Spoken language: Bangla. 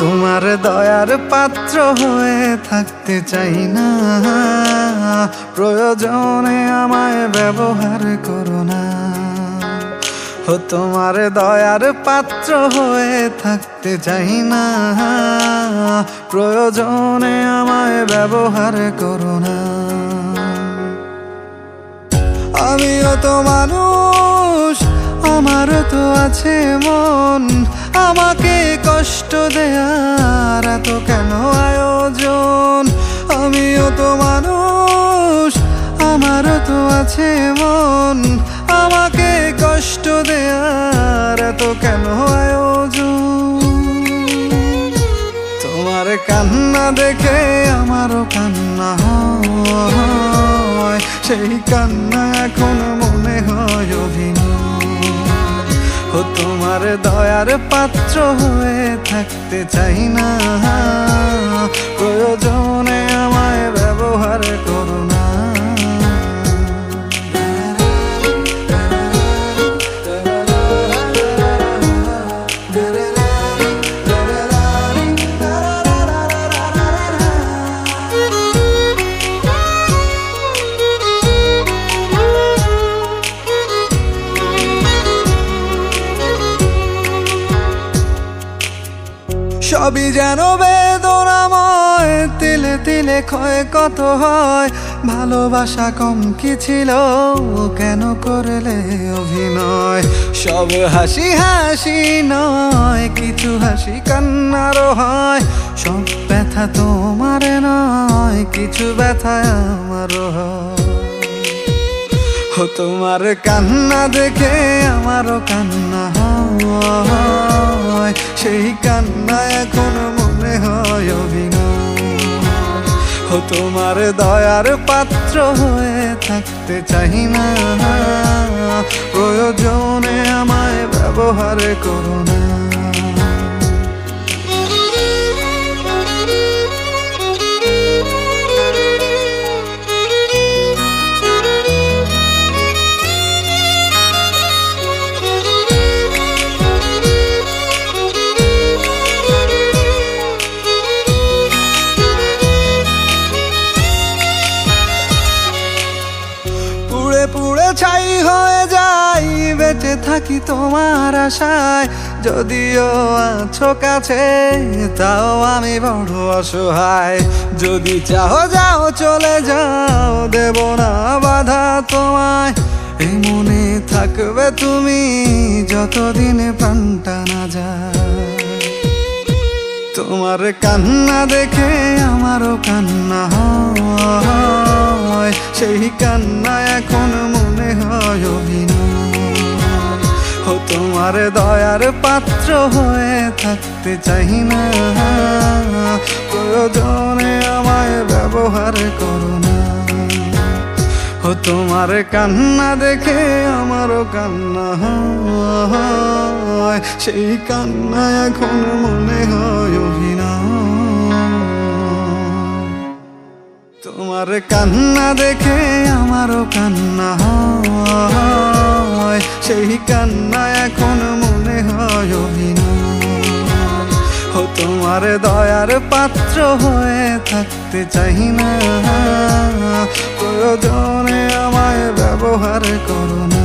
তোমার দয়ার পাত্র হয়ে থাকতে চাই না। প্রয়োজনে আমায় ব্যবহার করো ও তোমার দয়ার পাত্র হয়ে থাকতে চাই না। প্রয়োজনে আমায় ব্যবহার করো না। আমিও তো মানুষ আমারও তো আছে মন। আমাকে কষ্ট দেয়ার এত কেন আয়োজন? আমিও তো মানুষ আমারও তো আছে মন। এত কেন তোমার কান্না দেখে আমারও কান্না হয়। সেই কান্না এখন মনে হয় অভিনয়। ও তোমার দয়ার পাত্র হয়ে থাকতে চাই না। সবই যেন বেদনাময়, তিলে তিলে ক্ষয় কত হয়। ভালোবাসা কম কি ছিল কেন করলে অভিনয়? সব হাসি হাসি নয়, কিছু হাসি কান্নারও হয়। সব ব্যথা তোমার নয়, কিছু ব্যথা আমারও হয়। তোমার কান্না দেখে আমারও কান্না হয়। সেই কান্না এখন মনে হয় অভিনয়। ও তোমার দয়ার পাত্র হয়ে থাকতে চাই না। প্রয়োজনে আমায় ব্যবহার করো না। থাকি তোমার আশায়। যদিও আছো কাছে, তাও আমি বড় অসহায়। যদি চাও, যাও, চলে যাও, দেব না বাধা তোমায়। এই মনে থাকবে তুমি যতদিন প্রাণটা না যায়। তোমার কান্না দেখে আমারও কান্না হয়। সেই কান্না এখন মনে হয় অভিনয়। তোমার দয়ার পাত্র হয়ে থাকতে চাই না। প্রয়োজনে আমায় ব্যবহার করো না। ও তোমার কান্না দেখে আমারও কান্না হয়। সেই কান্না এখন মনে হয় তোমার কান্না দেখে আমারও কান্না হয়। সেই কান্না তোমার দয়ার পাত্র হয়ে থাকতে চাই না। প্রয়োজনে আমায় ব্যবহার করো না।